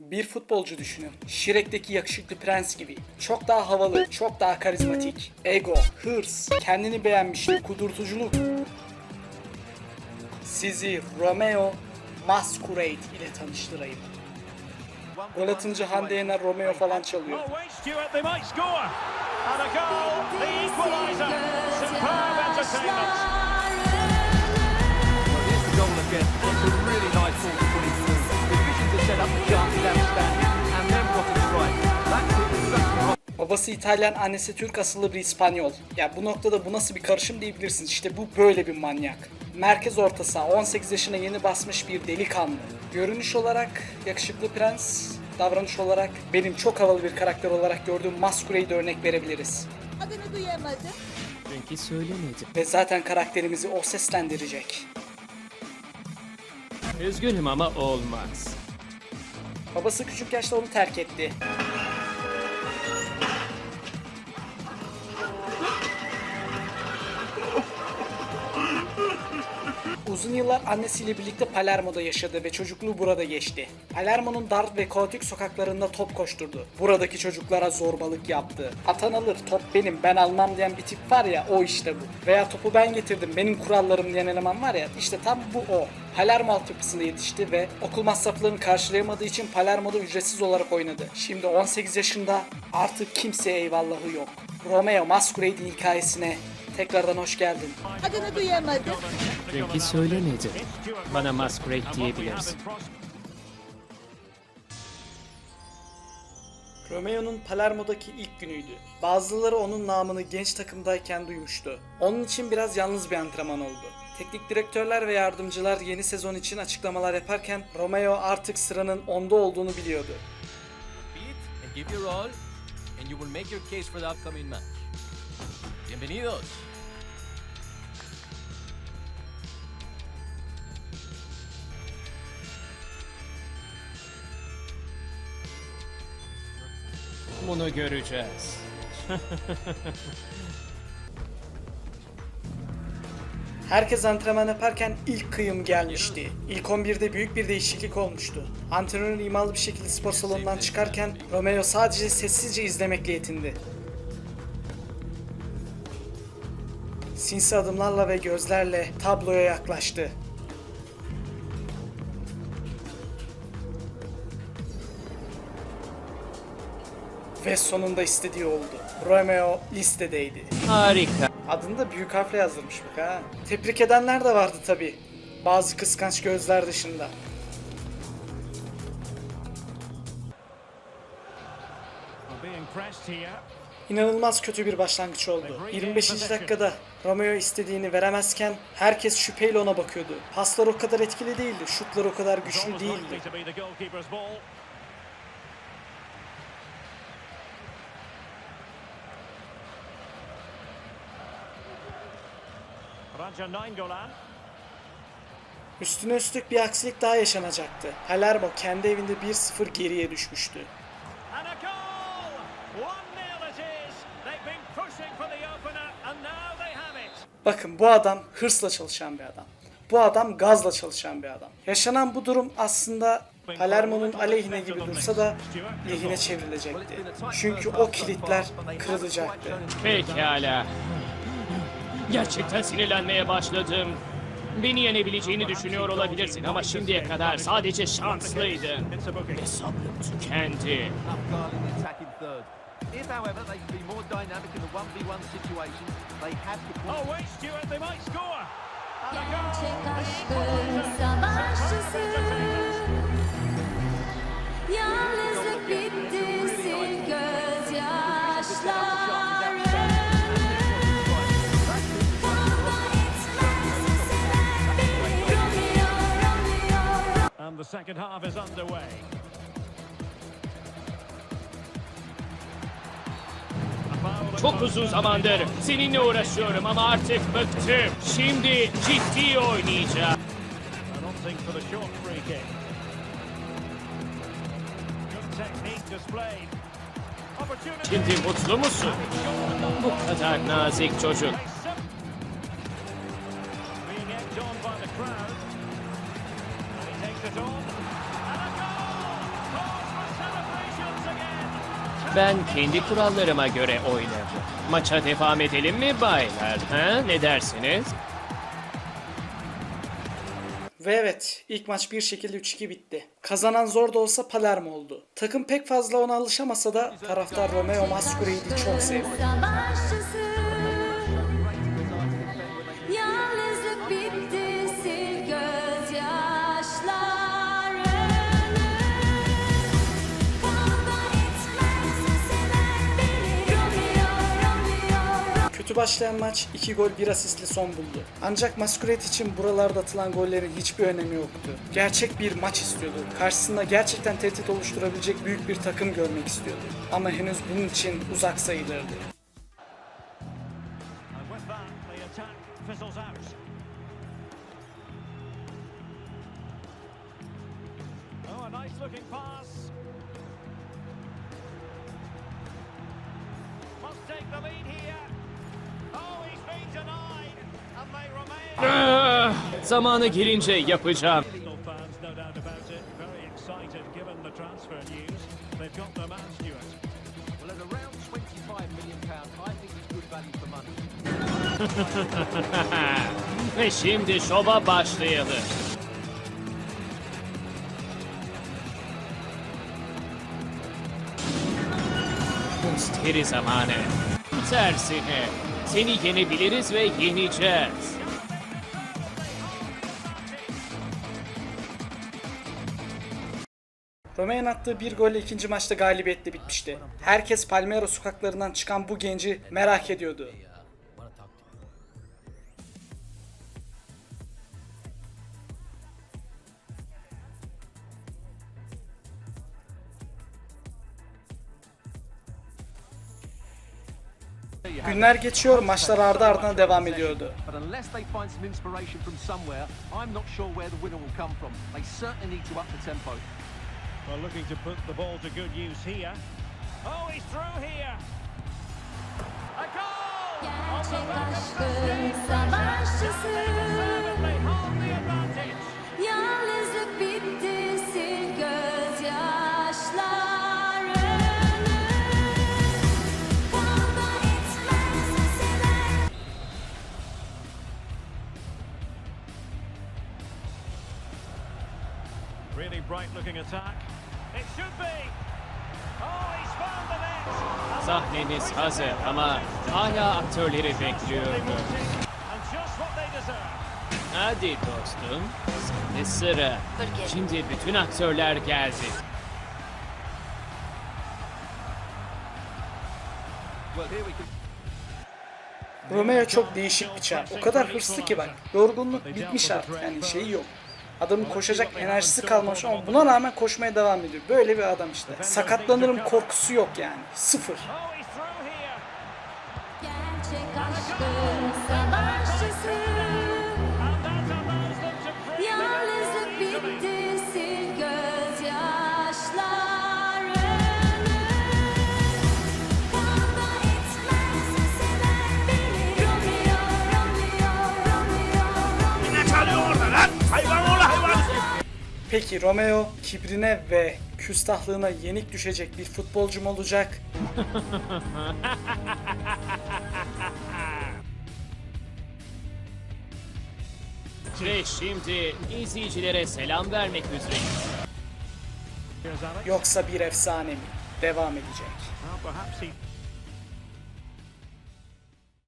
Bir futbolcu düşünün. Shrek'teki yakışıklı prens gibi. Çok daha havalı, çok daha karizmatik. Ego, hırs, kendini beğenmişlik, kudurtuculuk. Sizi Romeo Masquerade ile tanıştırayım. Gol atınca Hande Yener Romeo falan çalıyor. Babası İtalyan, annesi Türk asıllı bir İspanyol. Ya bu noktada bu nasıl bir karışım diyebilirsiniz. İşte bu böyle bir manyak. Merkez orta saha, 18 yaşına yeni basmış bir delikanlı. Görünüş olarak yakışıklı prens, davranış olarak benim çok havalı bir karakter olarak gördüğüm Masquerade'e örnek verebiliriz. Adını duyamadım. Çünkü söylemedim. Ve zaten karakterimizi o seslendirecek. Üzgünüm ama olmaz. Babası küçük yaşta onu terk etti. Uzun yıllar annesiyle birlikte Palermo'da yaşadı ve çocukluğu burada geçti. Palermo'nun dar ve kaotik sokaklarında top koşturdu. Buradaki çocuklara zorbalık yaptı. Atan alır, top benim, ben almam diyen bir tip var ya, o işte bu. Veya topu ben getirdim, benim kurallarım diyen eleman var ya, işte tam bu o. Palermo altyapısında yetişti ve okul masraflarını karşılayamadığı için Palermo'da ücretsiz olarak oynadı. Şimdi 18 yaşında artık kimseye eyvallahı yok. Romeo Masquerade'in hikayesine tekrardan hoş geldin. Adını duyamadım. Çünkü söylemedim. Bana Masquerade diyebilirsin. Romeo'nun Palermo'daki ilk günüydü. Bazıları onun namını genç takımdayken duymuştu. Onun için biraz yalnız bir antrenman oldu. Teknik direktörler ve yardımcılar yeni sezon için açıklamalar yaparken Romeo artık sıranın onda olduğunu biliyordu. Beat and give your all, and you will make your case for the upcoming match. Bienvenidos. Bunu göreceğiz. Herkes antrenman yaparken ilk kıyım gelmişti. İlk 11'de büyük bir değişiklik olmuştu. Antrenör imalı bir şekilde spor salonundan çıkarken Romeo sadece sessizce izlemekle yetindi. Sinsi adımlarla ve gözlerle tabloya yaklaştı. Ve sonunda istediği oldu. Romeo listedeydi. Harika. Adını da büyük harfle yazdırmış bak ha. Tebrik edenler de vardı tabi. Bazı kıskanç gözler dışında. İnanılmaz kötü bir başlangıç oldu. 25. dakikada Romeo istediğini veremezken herkes şüpheyle ona bakıyordu. Paslar o kadar etkili değildi, şutlar o kadar güçlü değildi. Üstüne üstlük bir aksilik daha yaşanacaktı. Palermo kendi evinde 1-0 geriye düşmüştü. And a goal! 1-0 it is. They've been pushing for the opener and now they have it. Bakın bu adam hırsla çalışan bir adam. Bu adam gazla çalışan bir adam. Yaşanan bu durum aslında Palermo'nun aleyhine gibi dursa da lehine çevrilecekti. Çünkü o kilitler kırılacaktı. Pekala. Gerçekten sinirlenmeye başladım. Beni yenebileceğini düşünüyor olabilirsin ama şimdiye kadar sadece şanslıydın. Ve sabrım tükendi. up guard in the attacking third. If, however, they can be more dynamic in the 1v1 situations, they have the Oh, wait, Stuart, they might score. And a Gerçek aşkın savaşçısı Yalnızlık second half is underway. Çok uzun zamandır seninle uğraşıyorum ama artık bıktım. Şimdi ciddi oynayacağım. Şimdi mutlu musun? Bu kadar nazik çocuk. Being egged on by the crowd. And he takes it on. Ben kendi kurallarıma göre oynarım. Maça devam edelim mi baylar? Ha? Ne dersiniz? Ve evet, ilk maç bir şekilde 3-2 bitti. Kazanan zor da olsa Palermo oldu. Takım pek fazla ona alışamasa da taraftar Romeo Masquerade'i çok sevdi. Başlayan maç 2 gol 1 asistle son buldu. Ancak Masquerade için buralarda atılan gollerin hiçbir önemi yoktu. Gerçek bir maç istiyordu. Karşısında gerçekten tehdit oluşturabilecek büyük bir takım görmek istiyordu. Ama henüz bunun için uzak sayılırdı. Take the lead here. Ah, zamanı gelince yapacağım. Arsenal fans, no doubt about it, very excited given the transfer news. They've got their man, Stuart. Well, at around 25 million pounds, I think it's good value for money. Ve şimdi şova başlayalım. Musteri zamanı. Tersine. Seni yenebiliriz ve yeneceğiz. Romeo'nun attığı bir golle ikinci maçta galibiyetle bitmişti. Herkes Palmero sokaklarından çıkan bu genci merak ediyordu. Günler geçiyor, maçlar ardı ardına devam ediyordu. But unless they Sahneniz hazır ama hala aktörleri bekliyordu. And just what they deserve. Hadi dostum, sende sıra. Şimdi bütün aktörler geldi. Well, here we can. Romeo çok değişik bir çağ. O kadar hırslı ki bak. Yorgunluk bitmiş artık. Yani şeyi yok. Adamın koşacak enerjisi kalmamış ama buna rağmen koşmaya devam ediyor. Böyle bir adam işte. Sakatlanırım korkusu yok yani. Sıfır. Gerçek aşkın Peki Romeo kibrine ve küstahlığına yenik düşecek bir futbolcu mu olacak? Ve şimdi izleyicilere selam vermek üzereyiz. Yoksa bir efsane mi? Devam edecek.